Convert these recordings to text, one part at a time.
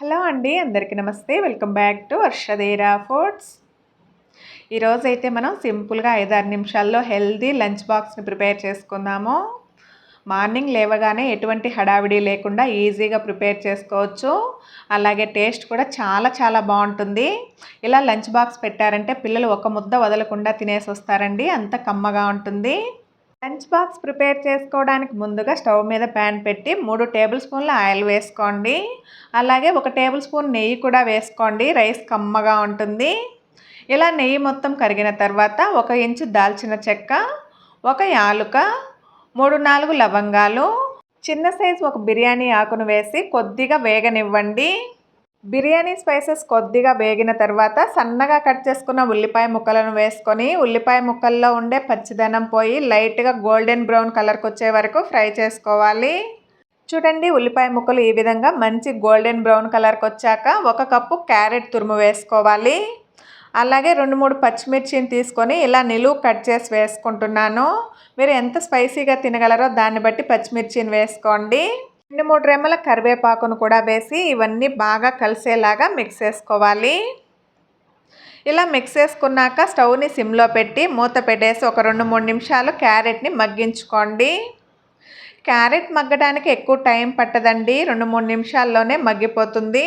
Hello అండి అందరికీ నమస్తే. Welcome back to Varshadera foods. ఈరోజైతే మనం సింపుల్గా ఐదారు నిమిషాల్లో హెల్దీ లంచ్ బాక్స్ని ప్రిపేర్ చేసుకుందాము. మార్నింగ్ లేవగానే ఎటువంటి హడావిడి లేకుండా ఈజీగా ప్రిపేర్ చేసుకోవచ్చు. అలాగే టేస్ట్ కూడా చాలా చాలా బాగుంటుంది. ఇలా లంచ్ బాక్స్ పెట్టారంటే పిల్లలు ఒక ముద్ద వదలకుండా తినేసి వస్తారండి అంత కమ్మగా ఉంటుంది. లంచ్ బాక్స్ ప్రిపేర్ చేసుకోవడానికి ముందుగా స్టవ్ మీద ప్యాన్ పెట్టి మూడు టేబుల్ స్పూన్ల ఆయిల్ వేసుకోండి. అలాగే ఒక టేబుల్ స్పూన్ నెయ్యి కూడా వేసుకోండి. రైస్ కమ్మగా ఉంటుంది. ఇలా నెయ్యి మొత్తం కరిగిన తర్వాత ఒక ఇంచు దాల్చిన చెక్క ఒక యాలుక మూడు నాలుగు లవంగాలు చిన్న సైజు ఒక బిర్యానీ ఆకును వేసి కొద్దిగా వేగనివ్వండి. బిర్యానీ స్పైసెస్ కొద్దిగా వేగిన తర్వాత సన్నగా కట్ చేసుకున్న ఉల్లిపాయ ముక్కలను వేసుకొని ఉల్లిపాయ ముక్కల్లో ఉండే పచ్చిదనం పోయి లైట్గా గోల్డెన్ బ్రౌన్ కలర్కి వచ్చే వరకు ఫ్రై చేసుకోవాలి. చూడండి ఉల్లిపాయ ముక్కలు ఈ విధంగా మంచి గోల్డెన్ బ్రౌన్ కలర్కి వచ్చాక ఒక కప్పు క్యారెట్ తురుము వేసుకోవాలి. అలాగే రెండు మూడు పచ్చిమిర్చిని తీసుకొని ఇలా నిలువు కట్ చేసి వేసుకుంటున్నాను. మీరు ఎంత స్పైసీగా తినగలరో దాన్ని బట్టి పచ్చిమిర్చిని వేసుకోండి. రెండు మూడు రెమ్మల కరివేపాకును కూడా వేసి ఇవన్నీ బాగా కలిసేలాగా మిక్స్ చేసుకోవాలి. ఇలా మిక్స్ చేసుకున్నాక స్టవ్ని సిమ్లో పెట్టి మూత పెట్టేసి ఒక రెండు మూడు నిమిషాలు క్యారెట్ని మగ్గించుకోండి. క్యారెట్ మగ్గడానికి ఎక్కువ టైం పట్టదండి. రెండు మూడు నిమిషాల్లోనే మగ్గిపోతుంది.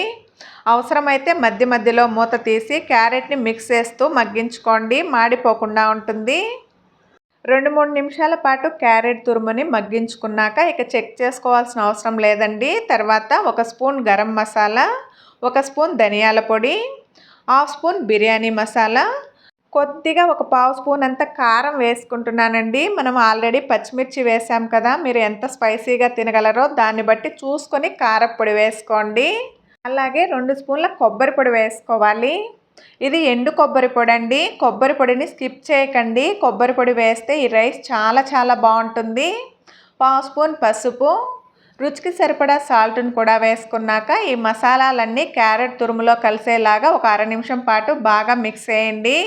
అవసరమైతే మధ్య మధ్యలో మూత తీసి క్యారెట్ని మిక్స్ చేస్తూ మగ్గించుకోండి. మాడిపోకుండా ఉంటుంది. రెండు మూడు నిమిషాల పాటు క్యారెట్ తురుముని మగ్గించుకున్నాక ఇక చెక్ చేసుకోవాల్సిన అవసరం లేదండి. తర్వాత ఒక స్పూన్ గరం మసాలా ఒక స్పూన్ ధనియాల పొడి హాఫ్ స్పూన్ బిర్యానీ మసాలా. కొద్దిగా ఒక పావు స్పూన్ అంత కారం వేసుకుంటున్నానండి. మనం ఆల్రెడీ పచ్చిమిర్చి వేసాం కదా మీరు ఎంత స్పైసీగా తినగలరో దాన్ని బట్టి చూసుకొని కారపొడి వేసుకోండి. అలాగే రెండు స్పూన్ల కొబ్బరి పొడి వేసుకోవాలి. ఇది ఎండు కొబ్బరి పొడి అండి కొబ్బరి పొడిని స్కిప్ చేయకండి. కొబ్బరి పొడి వేస్తే ఈ రైస్ చాలా చాలా బాగుంటుంది. పావు స్పూన్ పసుపు. రుచికి సరిపడా సాల్ట్ని కూడా వేసుకున్నాక ఈ మసాలాలన్నీ క్యారెట్ తురుములో కలిసేలాగా ఒక అర నిమిషం పాటు బాగా మిక్స్ చేయండి.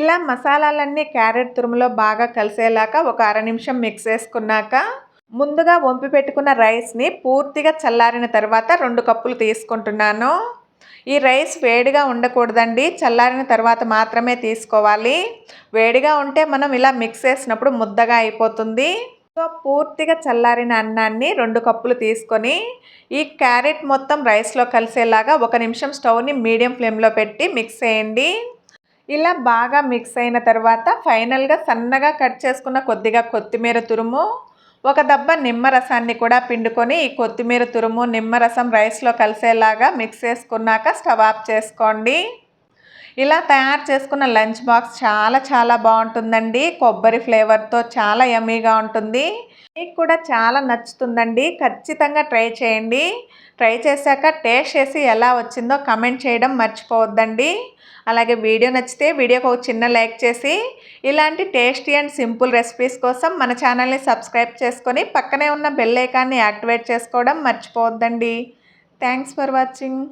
ఇలా మసాలాలన్నీ క్యారెట్ తురుములో బాగా కలిసేలాగా ఒక అర నిమిషం మిక్స్ చేసుకున్నాక ముందుగా వంపి పెట్టుకున్న రైస్ని పూర్తిగా చల్లారిన తర్వాత రెండు కప్పులు తీసుకుంటున్నాను. ఈ రైస్ వేడిగా ఉండకూడదండి. చల్లారిన తర్వాత మాత్రమే తీసుకోవాలి. వేడిగా ఉంటే మనం ఇలా మిక్స్ చేసినప్పుడు ముద్దగా అయిపోతుంది. సో పూర్తిగా చల్లారిన అన్నాన్ని రెండు కప్పులు తీసుకొని ఈ క్యారెట్ మొత్తం రైస్లో కలిసేలాగా ఒక నిమిషం స్టవ్ని మీడియం ఫ్లేమ్లో పెట్టి మిక్స్ చేయండి. ఇలా బాగా మిక్స్ అయిన తర్వాత ఫైనల్గా సన్నగా కట్ చేసుకున్న కొద్దిగా కొత్తిమీర తురుము ఒక దబ్బ నిమ్మరసాన్ని కూడా పిండుకొని ఈ కొత్తిమీర తురుము నిమ్మరసం రైస్లో కలిసేలాగా మిక్స్ చేసుకున్నాక స్టవ్ ఆఫ్ చేసుకోండి. ఇలా తయారు చేసుకున్న లంచ్ బాక్స్ చాలా చాలా బాగుంటుందండి. కొబ్బరి ఫ్లేవర్తో చాలా యమ్మీగా ఉంటుంది. మీకు కూడా చాలా నచ్చుతుందండి. ఖచ్చితంగా ట్రై చేయండి. ట్రై చేశాక టేస్ట్ చేసి ఎలా వచ్చిందో కమెంట్ చేయడం మర్చిపోవద్దండి. అలాగే వీడియో నచ్చితే వీడియోకి ఒక చిన్న లైక్ చేసి ఇలాంటి టేస్టీ అండ్ సింపుల్ రెసిపీస్ కోసం మన ఛానల్ని సబ్స్క్రైబ్ చేసుకొని పక్కనే ఉన్న బెల్ ఐకాన్ని యాక్టివేట్ చేసుకోవడం మర్చిపోవద్దండి. Thanks for watching.